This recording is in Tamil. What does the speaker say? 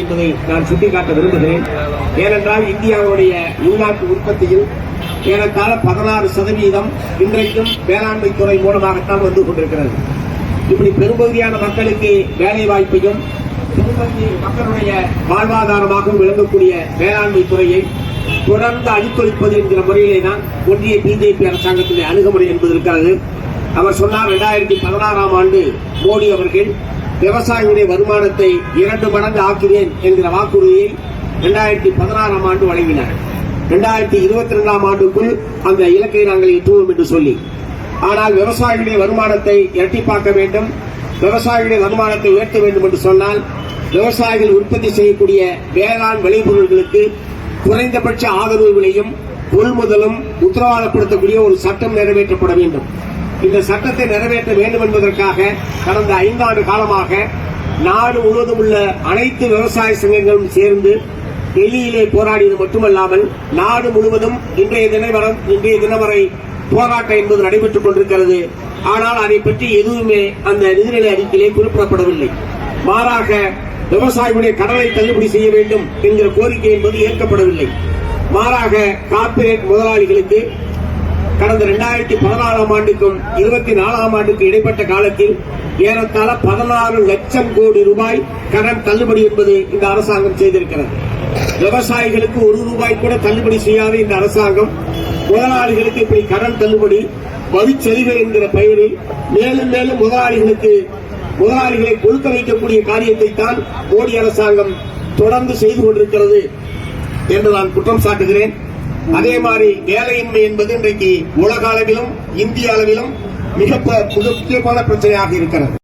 என்பதை நான் சுட்டிக்காட்ட விரும்புகிறேன். ஏனென்றால் இந்தியாவுடைய உள்நாட்டு உற்பத்தியில் ஏறத்தாழ பதினாறு சதவீதம் இன்றைக்கும் வேளாண்மை துறை மூலமாகத்தான் வந்து கொண்டிருக்கிறது. இப்படி பெரும்பகுதியான மக்களுக்கு வேலை வாய்ப்பையும் பெரும்பகுதி மக்களுடைய வாழ்வாதாரமாகவும் விளங்கக்கூடிய வேளாண்மை துறையை தொடர்ந்து அழித்தொழிப்பது என்கிற முறையிலே தான் ஒன்றிய பிஜேபி அரசாங்கத்தினுடைய அணுகுமுறை என்பது இருக்கிறது. அவர் சொன்னார் இரண்டாயிரத்தி பதினாறாம் ஆண்டு மோடி அவர்கள் விவசாயிகளுடைய வருமானத்தை இரண்டு மடங்கு ஆக்குவேன் என்கிற வாக்குறுதியை இரண்டாயிரத்தி பதினாறாம் ஆண்டு வழங்கினார். இரண்டாயிரத்தி இருபத்தி ரெண்டாம் ஆண்டுக்குள் அந்த இலக்கை நாங்கள் எட்டுவோம் என்று சொல்லி. ஆனால் விவசாயிகளுடைய வருமானத்தை இரட்டிப்பாக்க வேண்டும் விவசாயிகளுடைய வருமானத்தை உயர்த்த வேண்டும் என்று சொன்னால் விவசாயிகள் உற்பத்தி செய்யக்கூடிய வேளாண் விளைபொருள்களுக்கு குறைந்தபட்ச ஆதரவு விலையும் கொள்முதலும் உத்தரவாதப்படுத்தக்கூடிய ஒரு சட்டம் நிறைவேற்றப்பட வேண்டும். இந்த சட்டத்தை நிறைவேற்ற வேண்டும் என்பதற்காக கடந்த ஐந்தாண்டு காலமாக நாடு முழுவதும் உள்ள அனைத்து விவசாய சங்கங்களும் சேர்ந்து டெல்லியிலே போராடியது மட்டுமல்லாமல் நாடு முழுவதும் இன்றைய தினவரம் இன்றைய தினம் வரை போராட்டம் என்பது நடைபெற்றுக் கொண்டிருக்கிறது. ஆனால் அதை பற்றி எதுவுமே அந்த நிதிநிலை அறிக்கையிலே குறிப்பிடப்படவில்லை. மாறாக விவசாயிகளுடைய கடனை தள்ளுபடி செய்ய வேண்டும் என்கிற கோரிக்கை என்பது ஏற்கப்படவில்லை. மாறாக கார்ப்பரேட் முதலாளிகளுக்கு கடந்த இரண்டாயிரத்தி பதினாலாம் ஆண்டுக்கும் இருபத்தி நாலாம் ஆண்டுக்கு இடைப்பட்ட காலத்தில் ஏறத்தாழ பதினாறு லட்சம் கோடி ரூபாய் கடன் தள்ளுபடி என்பது இந்த அரசாங்கம் செய்திருக்கிறது. விவசாயிகளுக்கு ஒரு ரூபாய் கூட தள்ளுபடி செய்யாத இந்த அரசாங்கம் முதலாளிகளுக்கு இப்படி கடன் தள்ளுபடி வரிச்சலுகை என்கிற பெயரில் மேலும் மேலும் முதலாளிகளுக்கு முதலாளிகளை கொழுக்க வைக்கக்கூடிய காரியத்தை தான் மோடி அரசாங்கம் தொடர்ந்து செய்து கொண்டிருக்கிறது என்று நான் குற்றம் சாட்டுகிறேன். அதே மாதிரி வேலையின்மை என்பது இன்றைக்கு உலக அளவிலும் இந்திய அளவிலும் மிக முக்கியமான பிரச்சனையாக இருக்கிறது.